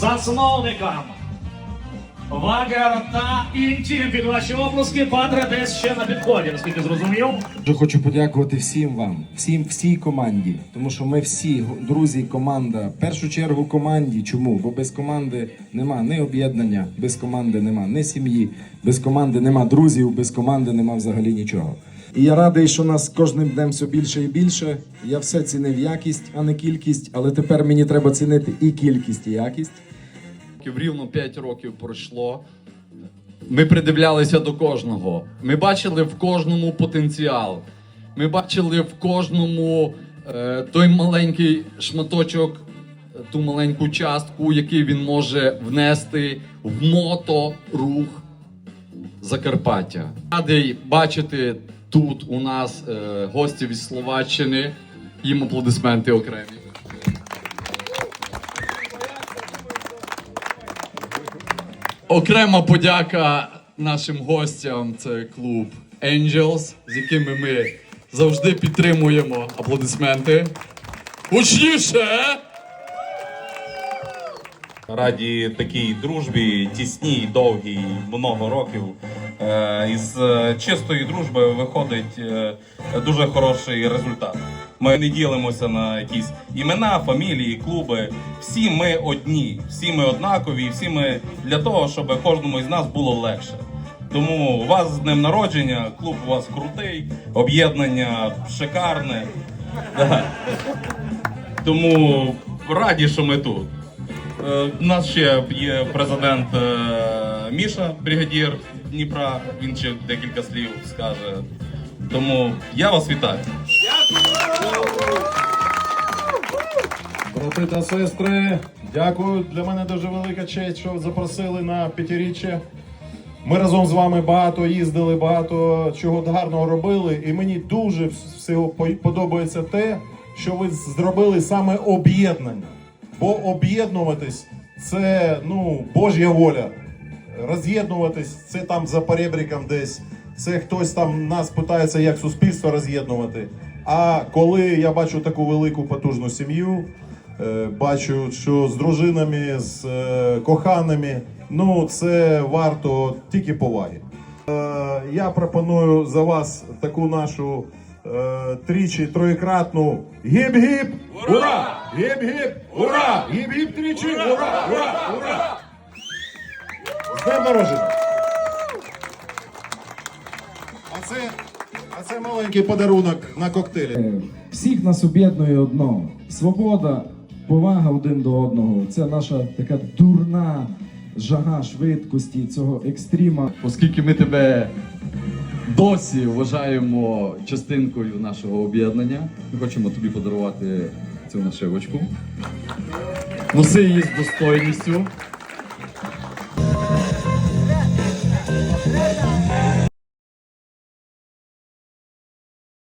засновникам Вагер та Інтім під ваші оплески. Патре десь ще на підході, наскільки зрозумів. Дуже хочу подякувати всім вам, всім всій команді, тому що ми всі друзі, команда. В першу чергу команді. Чому? Бо без команди нема ні об'єднання, без команди нема ні сім'ї, без команди нема друзів, без команди нема взагалі нічого. І я радий, що нас кожним днем все більше і більше. Я все цінив якість, а не кількість. Але тепер мені треба цінити і кількість, і якість. Рівно 5 років пройшло. Ми придивлялися до кожного. Ми бачили в кожному потенціал. Ми бачили в кожному е, той маленький шматочок, е, ту маленьку частку, який він може внести в моторух Закарпаття. Радий бачити тут у нас е, гостів із Словаччини. Їм аплодисменти окремі. Окрема подяка нашим гостям. Це клуб Angels, з якими ми завжди підтримуємо аплодисменти. Гучніше! Раді такій дружбі, тісній, довгій, много років. Е, Із е, чистої дружби виходить е, дуже хороший результат. Ми не ділимося на якісь імена, фамілії, клуби. Всі ми одні, всі ми однакові, всі ми для того, щоб кожному із нас було легше. Тому у вас з днем народження, клуб у вас крутий, об'єднання шикарне. Да. Тому раді, що ми тут. Е, У нас ще є президент е, Міша, бригадір Дніпра. Він ще декілька слів скаже. Тому я вас вітаю. Брати та сестри, дякую. Для мене дуже велика честь, що запросили на п'ятиріччя. Ми разом з вами багато їздили, багато чого гарного робили. І мені дуже всього подобається те, що ви зробили саме об'єднання. Бо об'єднуватись це ну, Божя воля. Роз'єднуватись це там за перебріком десь. Це хтось там нас питається, як суспільство роз'єднувати. А коли я бачу таку велику потужну сім'ю, бачу, що з дружинами, з е, коханими, ну це варто тільки поваги. Е, Я пропоную за вас таку нашу е, тричі троєкратну гіп-гіп! Ура! Гіп-гіп! Ура! Гіп-гіп тричі! Ура! Ура! Ура! З днем народження! А це, а це маленький подарунок на коктейлі. Всіх нас об'єднує одно: свобода, повага один до одного. Це наша така дурна жага швидкості цього екстріма. Оскільки ми тебе досі вважаємо частинкою нашого об'єднання, ми хочемо тобі подарувати цю нашивочку. Носи її з достойністю.